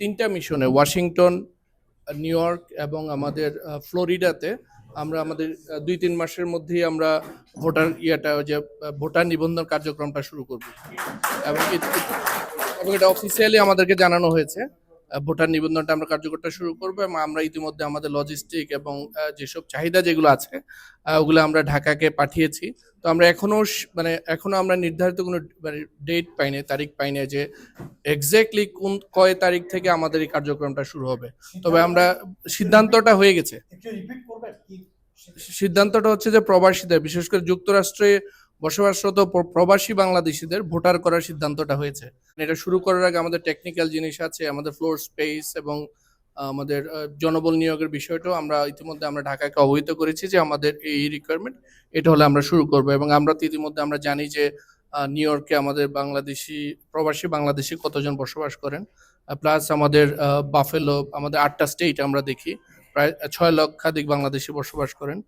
তিনটা মিশনে, Washington, new York এবং আমাদের ফ্লোরিডাতে আমরা আমাদের দুই তিন মাসের মধ্যেই আমরা ভোটার ইয়েটা যে ভোটার নিবন্ধন কার্যক্রমটা শুরু করব। এবং এটা অফিসিয়ালি আমাদেরকে জানানো হয়েছে। ভোটার নিবন্ধনটা আমরা কার্যকরটা শুরু করব এবং আমরা ইতিমধ্যে আমাদের লজিস্টিক এবং যেসব চাহিদা যেগুলো আছে ওগুলো আমরা ঢাকাকে পাঠিয়েছি। তো আমরা এখনও স- মানে এখনও আমরা নির্ধারিত কোনো মানে ডেট পাইনি তারিখ পাইনি যে এক্স্যাক্টলি কোন কয় তারিখ থেকে আমাদের এই কার্যক্রমটা শুরু হবে। তবে আমরা সিদ্ধান্তটা হয়ে গেছে। সিদ্ধান্তটা হচ্ছে যে প্রবাসীদের বিশেষ করে যুক্তরাষ্ট্রে বসবাসরত প্র- প্রবাসী বাংলাদেশিদের ভোটার করার সিদ্ধান্তটা হয়েছে। এটা শুরু করার আগে আমাদের টেকনিক্যাল জিনিস আছে, আমাদের ফ্লোর স্পেস এবং আমাদের জনবল নিয়োগের বিষয়টাও আমরা ইতিমধ্যে আমরা ঢাকাকে অবহিত করেছি যে আমাদের এই রিকোয়ারমেন্ট এটা হলে আমরা শুরু করব এবং আমরা তো ইতিমধ্যে আমরা জানি যে নিউ ইয়র্কে আমাদের বাংলাদেশি, প্রবাসী বাংলাদেশি কতজন বসবাস করেন। প্লাস আমাদের বাফেলো আমাদের আটটা স্টেট আমরা দেখি, প্রায় ছয় লক্ষাধিক বাংলাদেশি বসবাস করেন।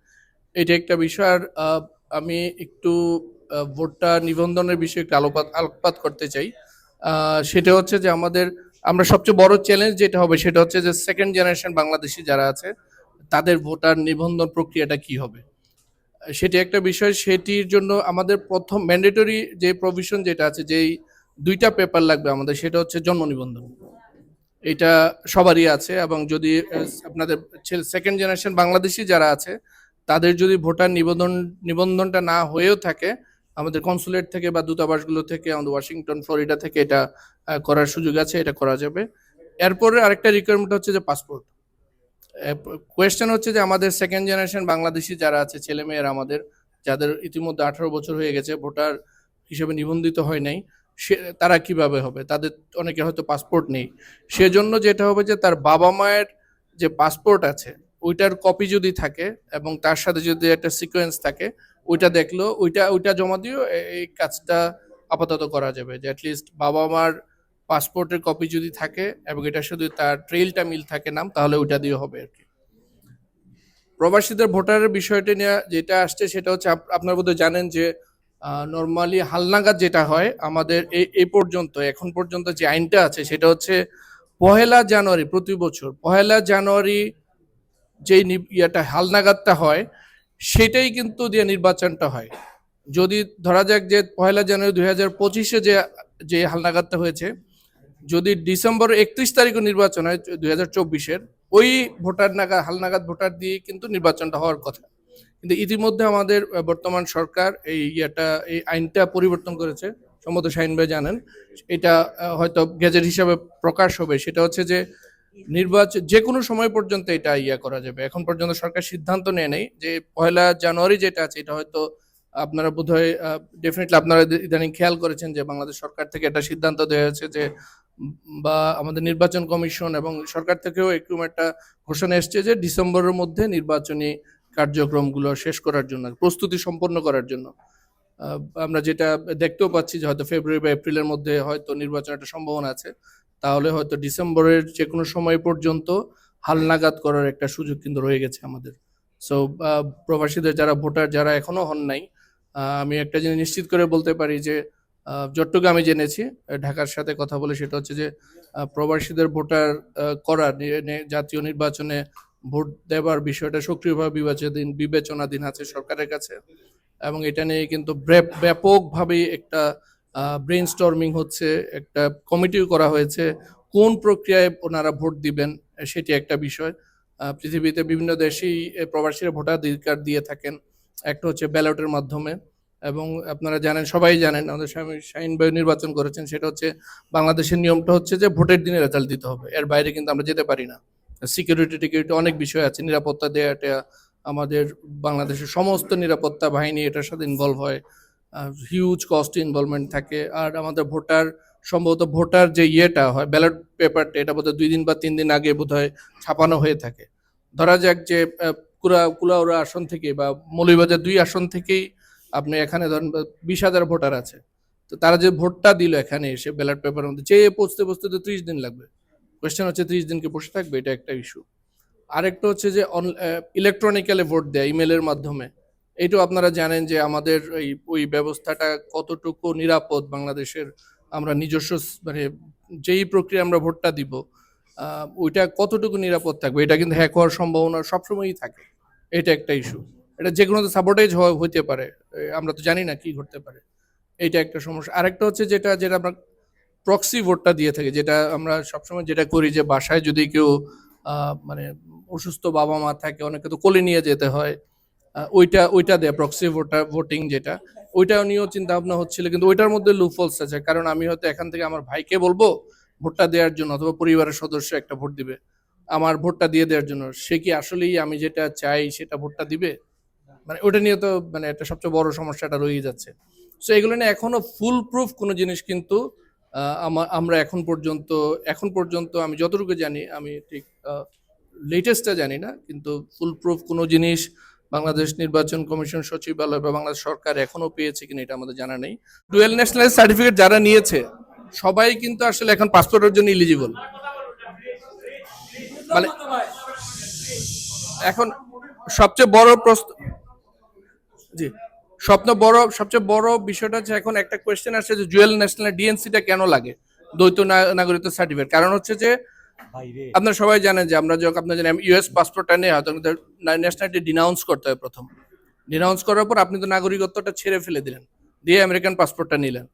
এটা একটা বিষয়। আর আমি একটু ভোটটা নিবন্ধনের বিষয়ে একটু আলোপাত, আলোকপাত করতে চাই। সেটা হচ্ছে যে আমাদের, আমরা সবচেয়ে বড় চ্যালেঞ্জ যেটা হবে সেটা হচ্ছে যে সেকেন্ড জেনারেশন বাংলাদেশি যারা আছে, তাদের ভোটার নিবন্ধন প্রক্রিয়াটা কি হবে? সেটি একটা বিষয়, সেটির জন্য আমাদের প্রথম ম্যান্ডেটরি যে প্রভিশন যেটা আছে, যেই দুইটা পেপার লাগবে আমাদের, সেটা হচ্ছে জন্ম নিবন্ধন। এটা সবারই আছে এবং যদি আপনাদের সেকেন্ড জেনারেশন বাংলাদেশি যারা আছে তাদের যদি ভোটার নিবন্ধন, নিবন্ধনটা না হয়েও থাকে, আমাদের কনসুলেট থেকে বা দূতাবাসগুলো থেকে, আমাদের ওয়াশিংটন ফ্লোরিডা থেকে এটা করার সুযোগ আছে, এটা করা যাবে। এরপরে আরেকটা রিকোয়ারমেন্ট হচ্ছে যে পাসপোর্ট কোয়েশ্চেন হচ্ছে যে আমাদের সেকেন্ড জেনারেশন বাংলাদেশি যারা আছে, ছেলেমেয়েরা আমাদের, যাদের ইতিমধ্যে আঠারো বছর হয়ে গেছে, ভোটার হিসেবে নিবন্ধিত হয় নাই, সে, তারা কীভাবে হবে? তাদের অনেকে হয়তো পাসপোর্ট নেই। সেজন্য যেটা হবে যে তার বাবা মায়ের যে পাসপোর্ট আছে ওইটার কপি যদি থাকে এবং তার সাথে যদি একটা সিকোয়েন্স থাকে, ওইটা দেখল, ওইটা ওইটা জমা দিয়েও এই কাজটা আপাতত করা যাবে যে অ্যাটলিস্ট বাবা মার পাসপোর্টের কপি যদি থাকে এবং এটা শুধু তার ট্রেইলটা মিল থাকে নাম, তাহলে ওইটা দিয়ে হবে আর কি। প্রবাসীদের ভোটারের বিষয়টি নিয়ে যেটা আসছে সেটা হচ্ছে আপ- আপনারা বোধহয় জানেন যে নর্মালি হালনাগাদ যেটা হয়, আমাদের এই এই পর্যন্ত, এখন পর্যন্ত যে আইনটা আছে, সেটা হচ্ছে পহেলা জানুয়ারি প্রতি বছর, পহেলা জানুয়ারি যেই ইয়েটা হালনাগাদটা হয়, সেটাই কিন্তু দিয়ে নির্বাচনটা হয়। যদি ধরা যাক যে পয়লা জানুয়ারি দুই হাজার পঁচিশে যে যে হালনাগাদটা হয়েছে, যদি ডিসেম্বর একত্রিশ তারিখে নির্বাচন হয় দুই হাজার চব্বিশের, ওই ভোটার নাগাদ হালনাগাদ ভোটার দিয়ে কিন্তু নির্বাচনটা হওয়ার কথা। কিন্তু ইতিমধ্যে আমাদের বর্তমান সরকার এই ইয়েটা, এই আইনটা পরিবর্তন করেছে সম্ভবত শাহিন ভাই জানেন। এটা হয়তো গেজেট হিসাবে প্রকাশ হবে। সেটা হচ্ছে যে নির্বাচন যে কোনো সময় পর্যন্ত এটা ইয়া করা যাবে। এখন পর্যন্ত সরকার সিদ্ধান্ত নেয় নেই যে পয়লা জানুয়ারি যেটা আছে, এটা হয়তো আপনারা বোধহয় ডেফিনেটলি আপনারা ইদানিং খেয়াল করেছেন যে বাংলাদেশ সরকার থেকে একটা সিদ্ধান্ত দেওয়া হয়েছে যে, বা আমাদের নির্বাচন কমিশন এবং সরকার থেকেও একটু একটা ঘোষণা এসছে যে ডিসেম্বরের মধ্যে নির্বাচনী কার্যক্রমগুলো শেষ করার জন্য, প্রস্তুতি সম্পন্ন করার জন্য। আমরা যেটা দেখতেও পাচ্ছি যে হয়তো ফেব্রুয়ারি বা এপ্রিলের মধ্যে হয়তো নির্বাচন একটা সম্ভাবনা আছে। তাহলে হয়তো ডিসেম্বরের যে কোনো সময় পর্যন্ত হালনাগাদ করার একটা সুযোগ কিন্তু রয়ে গেছে আমাদের। সো প্রবাসীদের যারা ভোটার যারা এখনও হন নাই আমি একটা জিনিস নিশ্চিত করে বলতে পারি যে আমি জেনেছি ঢাকার সাথে কথা বলে সেটা হচ্ছে যে প্রবাসীদের ভোটার করা জাতীয় নির্বাচনে ভোট দেবার বিষয়টা সক্রিয়ভাবে বিবেচনাধীন বিবেচনাধীন আছে সরকারের কাছে। এবং এটা নিয়ে কিন্তু ব্যাপ- ব্যাপকভাবেই একটা ব্রেন স্টর্মিং হচ্ছে, একটা কমিটিও করা হয়েছে, কোন প্রক্রিয়ায় ওনারা ভোট দিবেন, সেটি একটা বিষয়। পৃথিবীতে বিভিন্ন দেশেই প্রবাসীরা ভোটাধিকার দিয়ে থাকেন, একটা হচ্ছে ব্যালটের মাধ্যমে। এবং আপনারা জানেন, সবাই জানেন, আমাদের স্বামী- শাহিন ভাই নির্বাচন করেছেন, সেটা হচ্ছে বাংলাদেশের নিয়মটা হচ্ছে যে ভোটের দিনে রেজাল্ট দিতে হবে। এর বাইরে কিন্তু আমরা যেতে পারি না। সিকিউরিটি টিকিউরিটি অনেক বিষয় আছে, নিরাপত্তা দেওয়াটা আমাদের বাংলাদেশের সমস্ত নিরাপত্তা বাহিনী এটার সাথে ইনভলভ হয়। হিউজ কস্ট ইনভলভমেন্ট থাকে। আর আমাদের ভোটার, সম্ভবত ভোটার যে ইয়েটা হয় ব্যালট পেপারটা এটা বোধহয় দুই দিন বা তিন দিন আগে বোধহয় ছাপানো হয়ে থাকে। ধরা যাক যে কুরা কুড়া কুলাউড়া আসন থেকে বা মৌলভীবাজার দুই আসন থেকেই আপনি এখানে ধরেন বিশ হাজার ভোটার আছে। তো তারা যে ভোটটা দিল এখানে এসে ব্যালট পেপারের মধ্যে চেয়ে পৌঁছতে পৌঁছতে তো ত্রিশ দিন লাগবে। কোয়েশ্চেন হচ্ছে ত্রিশ দিনকে বসে থাকবে? এটা একটা ইস্যু আরেকটা হচ্ছে যে ইলেকট্রনিক্যালি ভোট দেয় ইমেলের মাধ্যমে। এটাও আপনারা জানেন যে আমাদের ওই ওই ব্যবস্থাটা কতটুকু নিরাপদ বাংলাদেশের আমরা নিজস্ব মানে যেই প্রক্রিয়া আমরা ভোটটা দিব ওইটা কতটুকু নিরাপদ থাকবে? এটা কিন্তু হ্যাক হওয়ার সম্ভাবনা সবসময়ই থাকে। এটা একটা ইস্যু এটা যে কোনো সাপোর্টেজ হইতে পারে। আমরা তো জানি না কি ঘটতে পারে। এইটা একটা সমস্যা। আরেকটা হচ্ছে যেটা যেটা আমরা প্রক্সি ভোটটা দিয়ে থাকি, যেটা আমরা সবসময় যেটা করি যে বাসায় যদি কেউ মানে অসুস্থ বাবা মা থাকে, অনেকে তো কোলে নিয়ে যেতে হয়। ওইটা ওইটা দেয় প্রক্সি ভোটার ভোটিং যেটা, ওইটা নিয়েও চিন্তা ভাবনা হচ্ছিল, কিন্তু ওইটার মধ্যে লুফলস আছে। কারণ আমি হয়তো এখান থেকে আমার ভাইকে বলব, ভোটটা দেওয়ার জন্য, অথবা পরিবারের সদস্য একটা ভোট দিবে, আমার ভোটটা দিয়ে দেওয়ার জন্য। সে কি আসলেই আমি যেটা চাই, সেটা ভোটটা দিবে? মানে ওটা নিয়ে তো মানে একটা সবচেয়ে বড় সমস্যাটা রয়ে যাচ্ছে। সো এগুলো নিয়ে এখনও ফুল প্রুফ কোনো জিনিস কিন্তু আমরা এখন পর্যন্ত এখন পর্যন্ত আমি যতটুকু জানি, আমি ঠিক লেটেস্টটা জানি না, কিন্তু ফুল প্রুফ কোনো জিনিস বাংলাদেশ নির্বাচন কমিশন সচিবালয় বা বাংলাদেশ সরকার এখনও পেয়েছে কিনা এটা আমাদের জানা নেই। ডুয়েল ন্যাশনাল সার্টিফিকেট যারা নিয়েছে, সবাই কিন্তু আসলে এখন পাসপোর্টের জন্য ইলিজিবল মানে এখন সবচেয়ে বড় প্রশ্ন, জি, স্বপ্ন বড়, সবচেয়ে বড় বিষয়টা হচ্ছে এখন একটা কোয়েশ্চেন আসছে যে জুয়েল ন্যাশনাল ডিএনসিটা কেন লাগে? দ্বৈত নাগরিকত্ব সার্টিফিকেট কারণ হচ্ছে যে আপনারা সবাই জানেন যে আমরা যখন আপনার জানেন ইউএস পাসপোর্টটা নিয়ে হয়তো ন্যাশনালিটি ডিনাউন্স করতে হয় প্রথম। ডিনাউন্স করার পর আপনি তো নাগরিকত্বটা ছেড়ে ফেলে দিলেন, দিয়ে আমেরিকান পাসপোর্টটা নিলেন।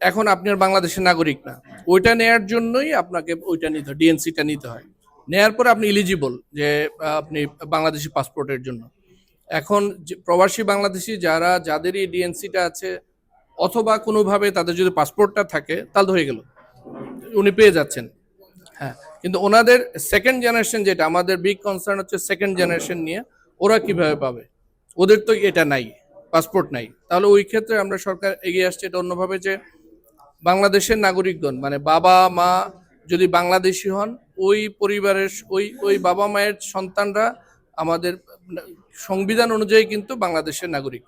এখন আপনি আর বাংলাদেশের নাগরিক না। ওইটা নেয়ার জন্যই আপনাকে ওইটা নিতে হয় ডিএনসিটা নিতে হয়। নেয়ার পরে আপনি ইলিজিবল যে আপনি বাংলাদেশি পাসপোর্টের জন্য। এখন প্রবাসী বাংলাদেশি যারা, যাদেরই ডিএনসিটা আছে, অথবা কোনোভাবে তাদের যদি পাসপোর্টটা থাকে, তাহলে হয়ে গেল। উনি পেয়ে যাচ্ছেন। হ্যাঁ। কিন্তু ওনাদের সেকেন্ড জেনারেশন যেটা, আমাদের বিগ কনসার্ন হচ্ছে সেকেন্ড জেনারেশন নিয়ে, ওরা কীভাবে পাবে? ওদের তো এটা নাই পাসপোর্ট নাই। তাহলে ওই ক্ষেত্রে আমরা সরকার এগিয়ে আসছে এটা অন্যভাবে যে, বাংলাদেশের নাগরিকগণ মানে বাবা, মা যদি বাংলাদেশি হন, ওই পরিবারের, ওই ওই বাবা মায়ের সন্তানরা আমাদের সংবিধান অনুযায়ী কিন্তু বাংলাদেশের নাগরিক।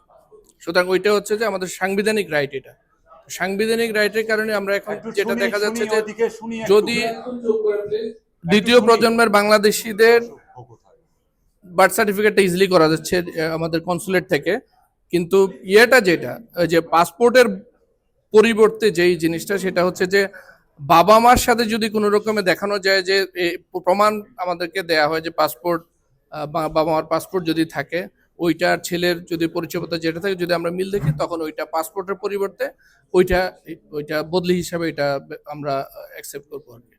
সুতরাং ওইটা হচ্ছে যে আমাদের সাংবিধানিক রাইট এটা। সাংবিধানিক রাইটের কারণে আমরা এখন যেটা দেখা যাচ্ছে যে। যদি দ্বিতীয় প্রজন্মের বাংলাদেশিদের বার্থ সার্টিফিকেটটা ইজিলি করা যাচ্ছে আমাদের কনসুলেট থেকে। কিন্তু ইয়েটা যেটা ওই যে পাসপোর্টের পরিবর্তে যেই জিনিসটা সেটা হচ্ছে যে বাবা মার সাথে যদি কোনো রকমে দেখানো যায় যে প্রমাণ আমাদেরকে দেয়া হয় যে পাসপোর্ট বাবা মার পাসপোর্ট যদি থাকে ওইটার ছেলের যদি পরিচয়পত্র যেটা থাকে, যদি আমরা মিল দেখি, তখন ওইটা পাসপোর্টের পরিবর্তে ওইটা ওইটা বদলি হিসাবে এটা আমরা অ্যাকসেপ্ট করব আর কি।